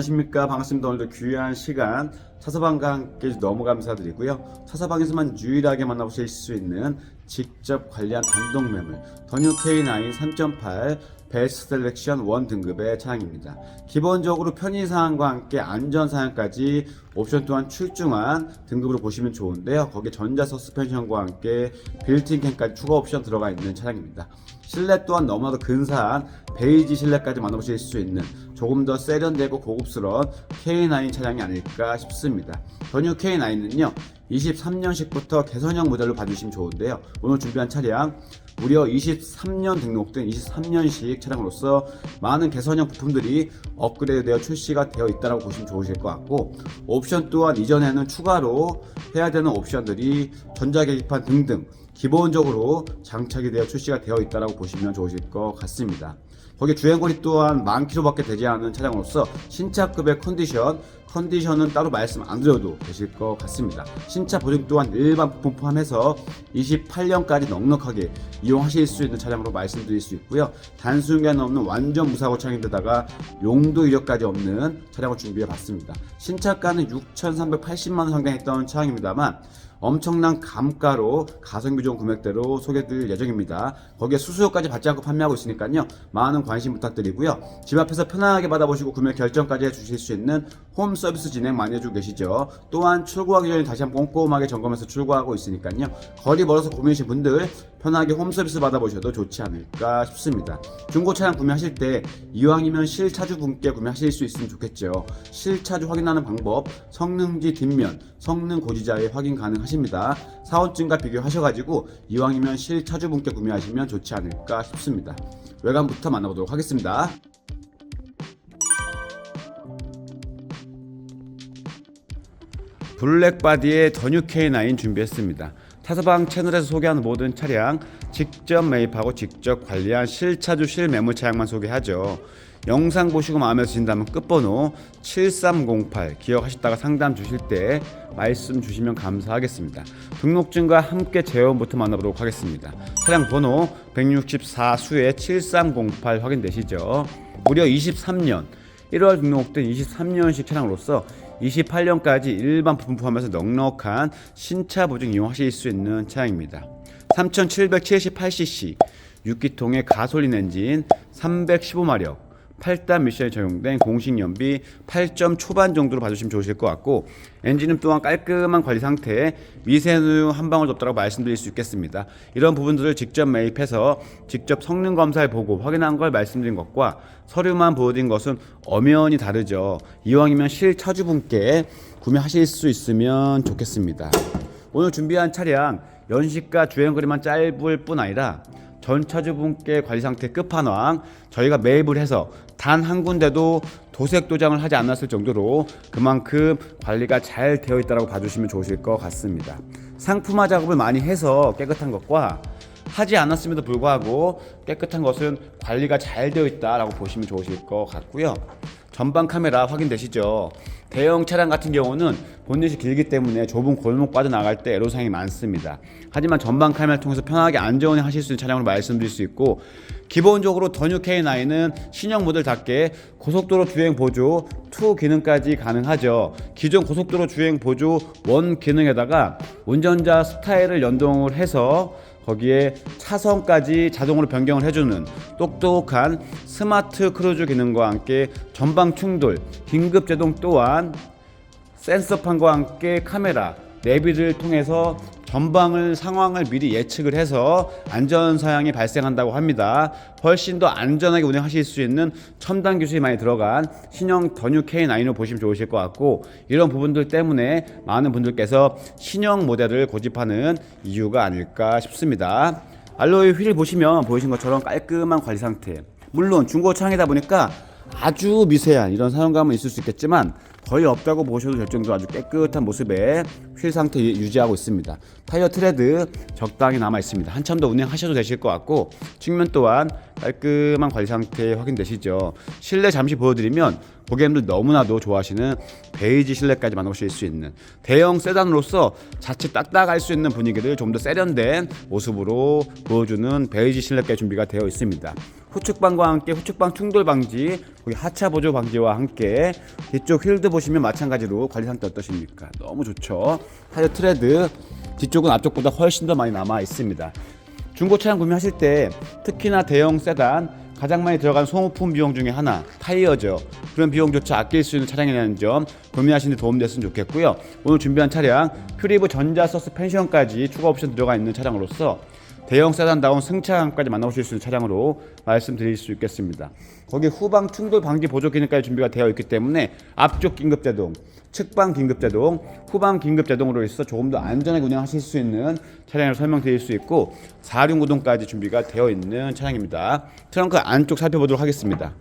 안녕하십니까. 반갑습니다. 오늘도 귀한 시간 차서방과 함께 너무 감사드리고요. 차서방에서만 유일하게 만나보실 수 있는 직접 관리한 단독 매물 더뉴 K9 3.8 베스트 셀렉션 1 등급의 차량입니다. 기본적으로 편의사항과 함께 안전사항까지 옵션 또한 출중한 등급으로 보시면 좋은데요. 거기에 전자 서스펜션과 함께 빌트인 캠까지 추가 옵션 들어가 있는 차량입니다. 실내 또한 너무나도 근사한 베이지 실내까지 만나보실 수 있는 조금 더 세련되고 고급스러운 K9 차량이 아닐까 싶습니다. 전유 K9은요, 23년식부터 개선형 모델로 봐주시면 좋은데요. 오늘 준비한 차량, 무려 23년 등록된 23년식 차량으로서 많은 개선형 부품들이 업그레이드 되어 출시가 되어 있다고 보시면 좋으실 것 같고, 옵션 또한 이전에는 추가로 해야 되는 옵션들이 전자계기판 등등 기본적으로 장착이 되어 출시가 되어 있다고 보시면 좋으실 것 같습니다. 거기에 주행거리 또한 만 킬로밖에 되지 않은 차량으로서 신차급의 컨디션, 컨디션은 따로 말씀 안 드려도 되실 것 같습니다. 신차 보증 또한 일반 부품 포함해서 28년까지 넉넉하게 이용하실 수 있는 차량으로 말씀드릴 수 있고요. 단순견 없는 완전 무사고 차량인데다가 용도 이력까지 없는 차량을 준비해 봤습니다. 신차가는 6,380만 원 상당했던 차량입니다만 엄청난 감가로 가성비 좋은 금액대로 소개드릴 예정입니다. 거기에 수수료까지 받지 않고 판매하고 있으니까요. 많은 관심 부탁드리고요. 집 앞에서 편안하게 받아보시고 구매 결정까지 해주실 수 있는 홈 서비스 진행 많이 해주고 계시죠. 또한 출고하기 전에 다시 한번 꼼꼼하게 점검해서 출고하고 있으니까요. 거리 멀어서 고민이신 분들 편하게 홈 서비스 받아보셔도 좋지 않을까 싶습니다. 중고 차량 구매하실 때 이왕이면 실차주 분께 구매하실 수 있으면 좋겠죠. 실차주 확인하는 방법, 성능지 뒷면, 성능 고지자에 확인 가능하십니다. 사원증과 비교하셔가지고 이왕이면 실차주 분께 구매하시면 좋지 않을까 싶습니다. 외관부터 만나보도록 하겠습니다. 블랙바디의 더뉴 K9 준비했습니다. 타서방 채널에서 소개하는 모든 차량 직접 매입하고 직접 관리한 실차주 실매물 차량만 소개하죠. 영상 보시고 마음에 드신다면 끝번호 7308 기억하셨다가 상담 주실 때 말씀 주시면 감사하겠습니다. 등록증과 함께 제원부터 만나보도록 하겠습니다. 차량 번호 164수에 7308 확인되시죠? 무려 23년 1월 등록된 23년식 차량으로서 28년까지 일반 부품 포함해서 넉넉한 신차 보증 이용하실 수 있는 차량입니다. 3778cc 6기통의 가솔린 엔진 315마력 8단 미션에 적용된 공식 연비 8점 초반 정도로 봐주시면 좋으실 것 같고 엔진은 또한 깔끔한 관리 상태에 미세누 한 방울도 없다고 말씀드릴 수 있겠습니다. 이런 부분들을 직접 매입해서 직접 성능 검사를 보고 확인한 걸 말씀드린 것과 서류만 보여드린 것은 엄연히 다르죠. 이왕이면 실차주분께 구매하실 수 있으면 좋겠습니다. 오늘 준비한 차량 연식과 주행거리만 짧을 뿐 아니라 전 차주분께 관리 상태 끝판왕 저희가 매입을 해서 단 한 군데도 도색 도장을 하지 않았을 정도로 그만큼 관리가 잘 되어 있다고 봐주시면 좋으실 것 같습니다. 상품화 작업을 많이 해서 깨끗한 것과 하지 않았음에도 불구하고 깨끗한 것은 관리가 잘 되어 있다라고 보시면 좋으실 것 같고요. 전방 카메라 확인되시죠? 대형 차량 같은 경우는 본넷이 길기 때문에 좁은 골목 빠져나갈 때 애로사항이 많습니다. 하지만 전방 카메라를 통해서 편하게 안전히 하실 수 있는 차량으로 말씀드릴 수 있고 기본적으로 더뉴 K9은 신형 모델답게 고속도로 주행 보조 2 기능까지 가능하죠. 기존 고속도로 주행 보조 1 기능에다가 운전자 스타일을 연동을 해서 거기에 차선까지 자동으로 변경을 해주는 똑똑한 스마트 크루즈 기능과 함께 전방 충돌, 긴급 제동 또한 센서판과 함께 카메라, 내비를 통해서 전방을 상황을 미리 예측을 해서 안전 사양이 발생한다고 합니다. 훨씬 더 안전하게 운행하실 수 있는 첨단 기술이 많이 들어간 신형 더뉴 K9을 보시면 좋으실 것 같고 이런 부분들 때문에 많은 분들께서 신형 모델을 고집하는 이유가 아닐까 싶습니다. 알로이 휠 보시면 보이신 것처럼 깔끔한 관리 상태. 물론 중고차량이다 보니까 아주 미세한 이런 사용감은 있을 수 있겠지만 거의 없다고 보셔도 될 정도로 아주 깨끗한 모습의 휠 상태 유- 유지하고 있습니다. 타이어 트레드 적당히 남아 있습니다. 한참 더 운행하셔도 되실 것 같고 측면 또한 깔끔한 관리 상태 확인되시죠? 실내 잠시 보여드리면 고객님들 너무나도 좋아하시는 베이지 실내까지 만나보실 수 있는 대형 세단으로서 자칫 딱딱할 수 있는 분위기를 좀 더 세련된 모습으로 보여주는 베이지 실내까지 준비가 되어 있습니다. 후측방과 함께 후측방 충돌 방지, 하차 보조 방지와 함께 뒤쪽 휠드 보시면 마찬가지로 관리 상태 어떠십니까? 너무 좋죠. 타이어 트레드 뒤쪽은 앞쪽보다 훨씬 더 많이 남아 있습니다. 중고 차량 구매하실 때 특히나 대형 세단 가장 많이 들어간 소모품 비용 중에 하나 타이어죠. 그런 비용조차 아낄 수 있는 차량이라는 점 구매하시는 데 도움됐으면 좋겠고요. 오늘 준비한 차량 퓨리브 전자 서스펜션까지 추가 옵션 들어가 있는 차량으로서 대형 세단다운 승차감까지 만나보실 수 있는 차량으로 말씀드릴 수 있겠습니다. 거기 후방 충돌 방지 보조 기능까지 준비가 되어 있기 때문에 앞쪽 긴급 제동, 측방 긴급 제동, 후방 긴급 제동으로 있어 조금 더 안전하게 운행하실 수 있는 차량을 설명드릴 수 있고 4륜 구동까지 준비가 되어 있는 차량입니다. 트렁크 안쪽 살펴보도록 하겠습니다.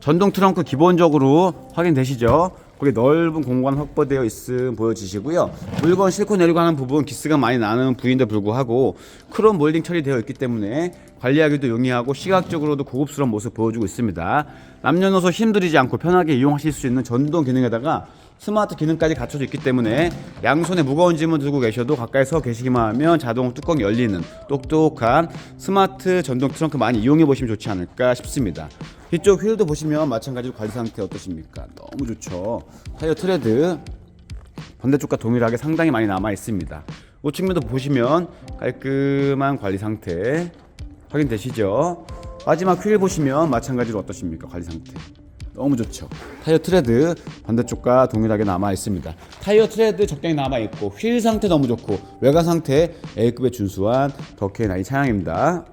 전동 트렁크 기본적으로 확인되시죠? 거기 넓은 공간 확보되어 있음 보여지시고요. 물건 싣고 내리고 하는 부분 기스가 많이 나는 부위인데 불구하고 크롬 몰딩 처리되어 있기 때문에 관리하기도 용이하고 시각적으로도 고급스러운 모습 보여주고 있습니다. 남녀노소 힘들이지 않고 편하게 이용하실 수 있는 전동 기능에다가 스마트 기능까지 갖춰져 있기 때문에 양손에 무거운 짐을 들고 계셔도 가까이 서 계시기만 하면 자동 뚜껑이 열리는 똑똑한 스마트 전동 트렁크 많이 이용해 보시면 좋지 않을까 싶습니다. 뒤쪽 휠도 보시면 마찬가지로 관리 상태 어떠십니까? 너무 좋죠. 타이어 트레드 반대쪽과 동일하게 상당히 많이 남아 있습니다. 우측면도 보시면 깔끔한 관리 상태 확인되시죠? 마지막 휠 보시면 마찬가지로 어떠십니까? 관리 상태. 너무 좋죠. 타이어 트레드 반대쪽과 동일하게 남아 있습니다. 타이어 트레드 적당히 남아 있고 휠 상태 너무 좋고 외관 상태 A급에 준수한 더케나이 차량입니다.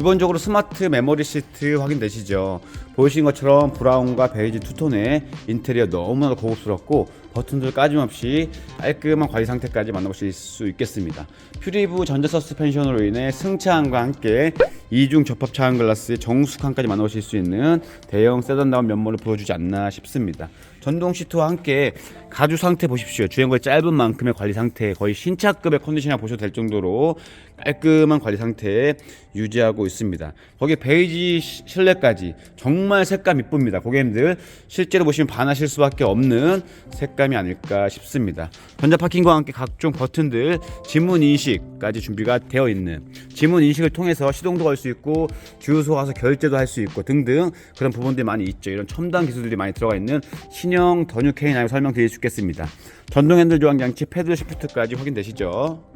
기본적으로 스마트 메모리 시트 확인되시죠? 보이신 것처럼 브라운과 베이지 투톤의 인테리어 너무나 고급스럽고 버튼들 까짐없이 깔끔한 관리 상태까지 만나보실 수 있겠습니다. 퓨리브 전자 서스펜션으로 인해 승차함과 함께 이중 접합 차원 글라스의 정숙함까지 만나보실 수 있는 대형 세단다운 면모를 보여주지 않나 싶습니다. 전동 시트와 함께 가주 상태 보십시오. 주행거리 짧은 만큼의 관리 상태 거의 신차급의 컨디션이라 보셔도 될 정도로 깔끔한 관리 상태 유지하고 있습니다. 거기에 베이지 시- 실내까지 정말 색감 이쁩니다. 고객님들 실제로 보시면 반하실 수밖에 없는 색감 이 아닐까 싶습니다. 전자 파킹과 함께 각종 버튼들 지문 인식까지 준비가 되어 있는 지문 인식을 통해서 시동도 걸 수 있고 주유소 가서 결제도 할 수 있고 등등 그런 부분들이 많이 있죠. 이런 첨단 기술들이 많이 들어가 있는 신형 더뉴 K9 설명드릴 수 있겠습니다. 전동 핸들 조항 장치 패드 시프트까지 확인되시죠?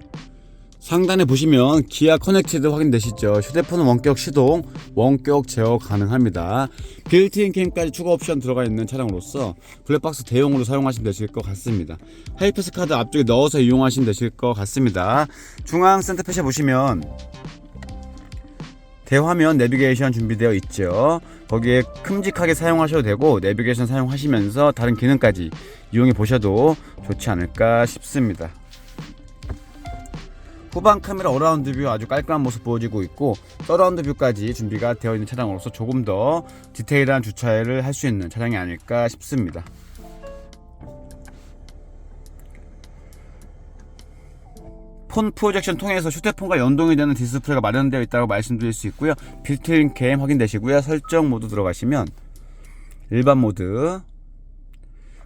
상단에 보시면 기아 커넥티드 확인되시죠? 휴대폰은 원격 시동, 원격 제어 가능합니다. 빌트인 캠까지 추가 옵션 들어가 있는 차량으로서 블랙박스 대용으로 사용하시면 되실 것 같습니다. 하이패스 카드 앞쪽에 넣어서 이용하시면 되실 것 같습니다. 중앙 센터페시에 보시면 대화면 내비게이션 준비되어 있죠. 거기에 큼직하게 사용하셔도 되고 내비게이션 사용하시면서 다른 기능까지 이용해 보셔도 좋지 않을까 싶습니다. 후방 카메라 어라운드 뷰 아주 깔끔한 모습 보여지고 있고 서라운드 뷰까지 준비가 되어 있는 차량으로서 조금 더 디테일한 주차를 할 수 있는 차량이 아닐까 싶습니다. 폰 프로젝션 통해서 휴대폰과 연동이 되는 디스플레이가 마련되어 있다고 말씀드릴 수 있고요. 빌트인 캠 확인되시고요. 설정 모드 들어가시면 일반 모드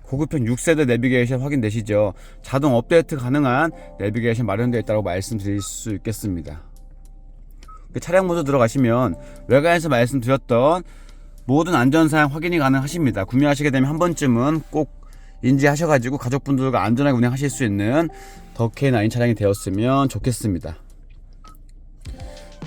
고급형 6세대 내비게이션 확인되시죠? 자동 업데이트 가능한 내비게이션 마련되어 있다고 말씀드릴 수 있겠습니다. 그 차량 모드 들어가시면 외관에서 말씀드렸던 모든 안전사양 확인이 가능하십니다. 구매하시게 되면 한 번쯤은 꼭 인지하셔가지고 가족분들과 안전하게 운행하실 수 있는 더 K9 차량이 되었으면 좋겠습니다.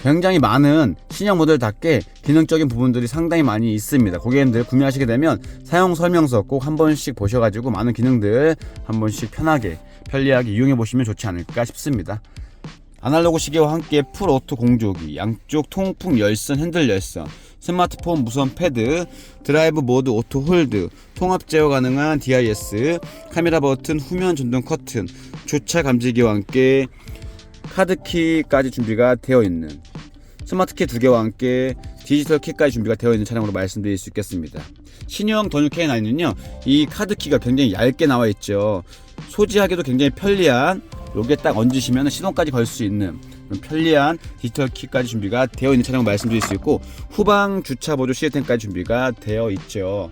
굉장히 많은 신형 모델답게 기능적인 부분들이 상당히 많이 있습니다. 고객님들 구매하시게 되면 사용 설명서 꼭 한 번씩 보셔가지고 많은 기능들 한 번씩 편하게 편리하게 이용해 보시면 좋지 않을까 싶습니다. 아날로그 시계와 함께 풀 오토 공조기, 양쪽 통풍 열선, 핸들 열선, 스마트폰 무선 패드, 드라이브 모드 오토 홀드, 통합 제어 가능한 DIS, 카메라 버튼, 후면 전동 커튼, 주차 감지기와 함께 카드키까지 준비가 되어 있는 스마트 키 두 개와 함께 디지털 키까지 준비가 되어 있는 차량으로 말씀드릴 수 있겠습니다. 신형 더뉴 K9은요, 이 카드 키가 굉장히 얇게 나와 있죠. 소지하기도 굉장히 편리한, 요게 딱 얹으시면 시동까지 걸 수 있는 편리한 디지털 키까지 준비가 되어 있는 차량 말씀드릴 수 있고 후방 주차 보조 시스템까지 준비가 되어 있죠.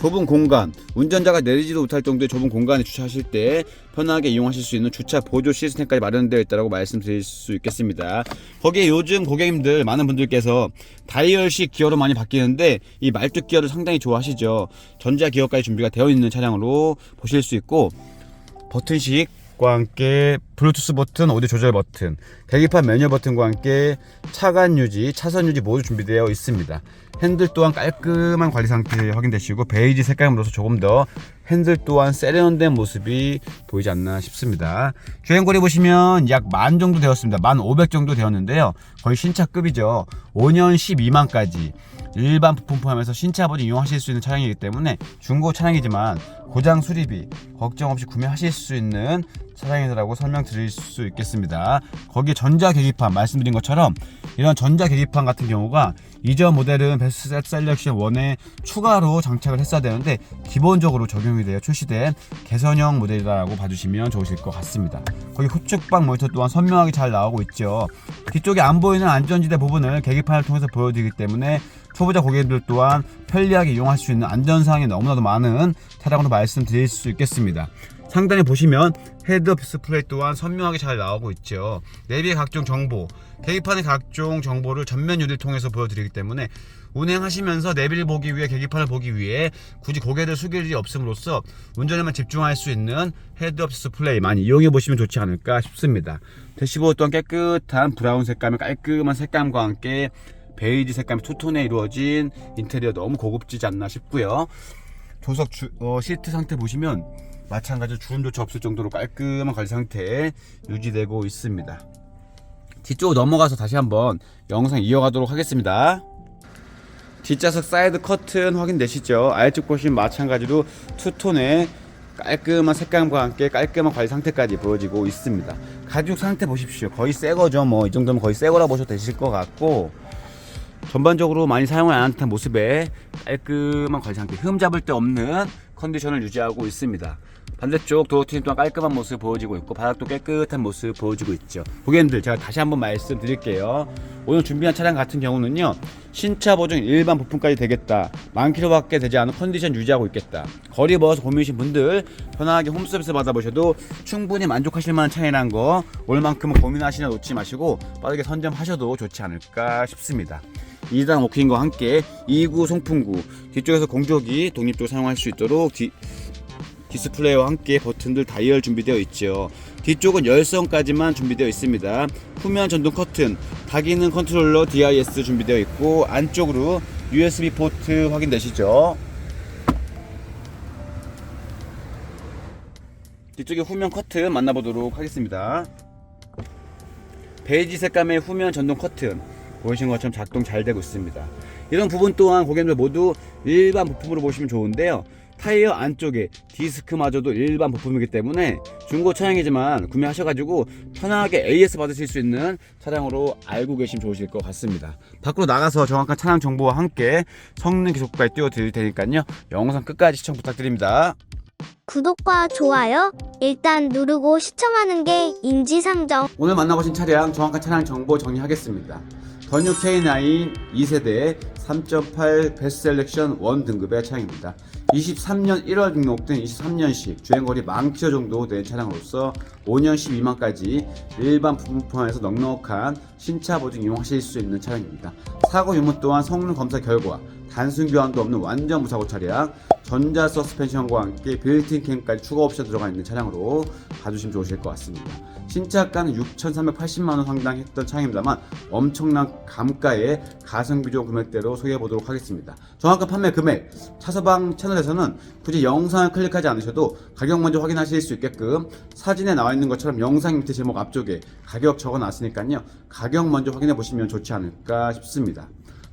좁은 공간, 운전자가 내리지도 못할 정도의 좁은 공간에 주차하실 때 편하게 이용하실 수 있는 주차 보조 시스템까지 마련되어 있다고 말씀드릴 수 있겠습니다. 거기에 요즘 고객님들 많은 분들께서 다이얼식 기어로 많이 바뀌는데 이 말뚝 기어를 상당히 좋아하시죠. 전자 기어까지 준비가 되어 있는 차량으로 보실 수 있고 버튼식과 함께 블루투스 버튼, 오디오 조절 버튼, 계기판 매뉴얼 버튼과 함께 차간 유지, 차선 유지 모두 준비되어 있습니다. 핸들 또한 깔끔한 관리 상태 확인되시고 베이지 색감으로서 조금 더 핸들 또한 세련된 모습이 보이지 않나 싶습니다. 주행거리 보시면 약 만 정도 되었습니다. 만 500 정도 되었는데요. 거의 신차급이죠. 5년 12만까지 일반 부품 포함해서 신차 버전 이용하실 수 있는 차량이기 때문에 중고 차량이지만 고장 수리비 걱정 없이 구매하실 수 있는 차량이라고 설명드릴 수 있겠습니다. 거기에 전자 계기판 말씀드린 것처럼 이런 전자 계기판 같은 경우가 이전 모델은 베스트 셀렉션 1에 추가로 장착을 했어야 되는데 기본적으로 적용이 되어 출시된 개선형 모델이라고 봐주시면 좋으실 것 같습니다. 거기 후측방 모니터 또한 선명하게 잘 나오고 있죠. 뒤쪽에 안 보이는 안전지대 부분을 계기판을 통해서 보여드리기 때문에 초보자 고객들 또한 편리하게 이용할 수 있는 안전사항이 너무나도 많은 차량으로 말씀드릴 수 있겠습니다. 상단에 보시면 헤드업 디스플레이 또한 선명하게 잘 나오고 있죠. 내비의 각종 정보, 계기판의 각종 정보를 전면 유리를 통해서 보여드리기 때문에 운행하시면서 내비를 보기 위해 계기판을 보기 위해 굳이 고개를 숙일 일이 없음으로써 운전에만 집중할 수 있는 헤드업 디스플레이 많이 이용해 보시면 좋지 않을까 싶습니다. 대시보드 또한 깨끗한 브라운 색감의 깔끔한 색감과 함께 베이지 색감의 투톤에 이루어진 인테리어 너무 고급지지 않나 싶고요. 조석 주, 어, 시트 상태 보시면 마찬가지로 주름조차 없을 정도로 깔끔한 관리 상태에 유지되고 있습니다. 뒤쪽으로 넘어가서 다시 한번 영상 이어가도록 하겠습니다. 뒷좌석 사이드 커튼 확인되시죠? 아래쪽 보시면 마찬가지로 투톤의 깔끔한 색감과 함께 깔끔한 관리 상태까지 보여지고 있습니다. 가죽 상태 보십시오. 거의 새 거죠. 뭐 이 정도면 거의 새 거라 보셔도 되실 것 같고 전반적으로 많이 사용을 안 한 듯한 모습에 깔끔한 관리 상태, 흠 잡을 데 없는 컨디션을 유지하고 있습니다. 반대쪽 도어팀 또한 깔끔한 모습 보여지고 있고 바닥도 깨끗한 모습 보여지고 있죠. 고객님들 제가 다시 한번 말씀드릴게요. 오늘 준비한 차량 같은 경우는요. 신차 보증 일반 부품까지 되겠다. 만 킬로밖에 되지 않은 컨디션 유지하고 있겠다. 거리 멀어서 고민이신 분들 편하게 홈서비스 받아보셔도 충분히 만족하실 만한 차량이라는 거 오늘만큼은 고민하시나 놓지 마시고 빠르게 선점하셔도 좋지 않을까 싶습니다. 2단 워킹과 함께 2구 송풍구 뒤쪽에서 공조기 독립적으로 사용할 수 있도록 뒤, 디스플레이와 함께 버튼들 다이얼 준비되어 있죠. 뒤쪽은 열선까지만 준비되어 있습니다. 후면 전동 커튼, 다기능 컨트롤러 DIS 준비되어 있고 안쪽으로 USB 포트 확인되시죠? 뒤쪽에 후면 커튼 만나보도록 하겠습니다. 베이지 색감의 후면 전동 커튼 보이신 것처럼 작동 잘 되고 있습니다. 이런 부분 또한 고객님들 모두 일반 부품으로 보시면 좋은데요. 타이어 안쪽에 디스크마저도 일반 부품이기 때문에 중고 차량이지만 구매하셔가지고 편하게 AS 받으실 수 있는 차량으로 알고 계시면 좋으실 것 같습니다. 밖으로 나가서 정확한 차량 정보와 함께 성능 기록까지 띄워드릴 테니까요. 영상 끝까지 시청 부탁드립니다. 구독과 좋아요 일단 누르고 시청하는 게 인지상정. 오늘 만나보신 차량 정확한 차량 정보 정리하겠습니다. 더뉴 K9 2세대 3.8 베스트 셀렉션 1 등급의 차량입니다. 23년 1월 등록된 23년식 주행거리 만 킬로 정도 된 차량으로서 5년 12만까지 일반 부품 포함해서 넉넉한 신차 보증 이용하실 수 있는 차량입니다. 사고 유무 또한 성능 검사 결과 단순 교환도 없는 완전 무사고 차량 전자 서스펜션과 함께 빌트인 캠까지 추가 옵션 들어가 있는 차량으로 봐주시면 좋으실 것 같습니다. 신차가는 6,380만원 상당 했던 차량입니다만 엄청난 감가의 가성비종 금액대로 소개해 보도록 하겠습니다. 정확한 판매 금액 차서방 채널에서는 굳이 영상을 클릭하지 않으셔도 가격 먼저 확인하실 수 있게끔 사진에 나와 있는 것처럼 영상 밑에 제목 앞쪽에 가격 적어 놨으니까요. 가격 먼저 확인해 보시면 좋지 않을까 싶습니다.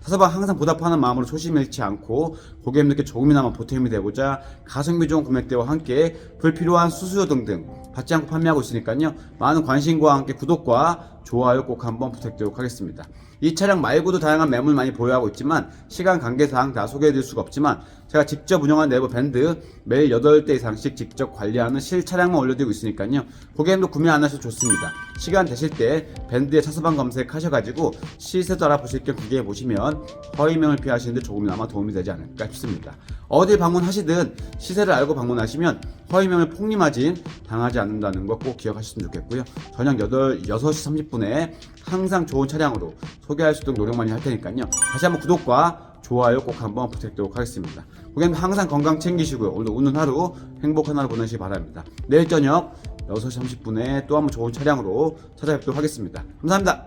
사서방 항상 보답하는 마음으로 초심 잃지 않고 고객님들께 조금이나마 보탬이 되고자 가성비 좋은 금액대와 함께 불필요한 수수료 등등 받지 않고 판매하고 있으니까요 많은 관심과 함께 구독과 좋아요 꼭 한번 부탁드리도록 하겠습니다. 이 차량 말고도 다양한 매물 많이 보유하고 있지만 시간 관계상 다 소개해드릴 수가 없지만 제가 직접 운영한 내부 밴드 매일 8대 이상씩 직접 관리하는 실 차량만 올려드리고 있으니까요. 고객님도 구매 안 하셔도 좋습니다. 시간 되실 때 밴드의 차서방 검색하셔가지고 시세도 알아보실 겸 구경해 보시면 허위명을 피하시는데 조금이나마 도움이 되지 않을까 싶습니다. 어디 방문하시든 시세를 알고 방문하시면 허위명을 폭리마진 당하지 않는다는 거꼭 기억하셨으면 좋겠고요. 저녁 8, 6시 30분에 항상 좋은 차량으로 소개할 수 있도록 노력 많이 할 테니까요. 다시 한번 구독과 좋아요 꼭 한번 부탁드리도록 하겠습니다. 고객님 항상 건강 챙기시고요. 오늘 오는 하루 행복한 하루 보내시기 바랍니다. 내일 저녁 6시 30분에 또 한번 좋은 차량으로 찾아뵙도록 하겠습니다. 감사합니다.